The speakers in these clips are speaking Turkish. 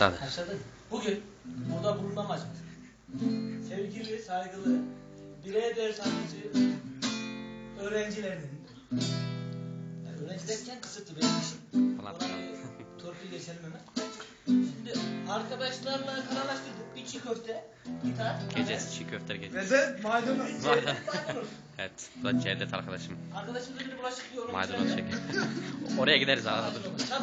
Başladı. Bugün burada bulunma amacımız sevgili, saygılı, birey ders anlayıcı öğrencilerinin yani öğrenci derken kısıtlı benim işim. Bir torpil geçelim hemen. Şimdi arkadaşlarla kararlaştırdık. Bir çiğ köfte, gitar, Gecesi çiğ köfte gecesi. Ve de maydanoz. Evet. Bu da Cevdet arkadaşım. Arkadaşımız bir bulaşık yiyor. Maydanoz çekiyor. Oraya gideriz arada dur. Çal.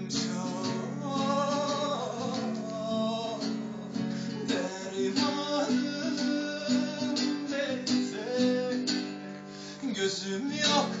Gözüm yok.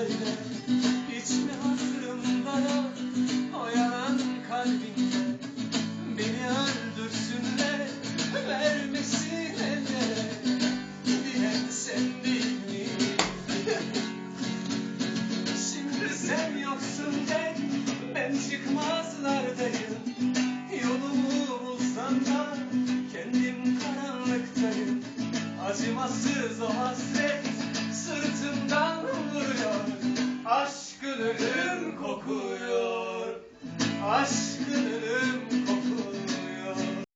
söyle Hiç mi hatırımda yok. O yalan kalbinde Beni öldürsünler vermesin ellere Diyen sen değil miydin? Şimdi sen yoksun ben, ben çıkmazlardayım. Yolumu bulsam da kendim karanlıktayım. Acımasız o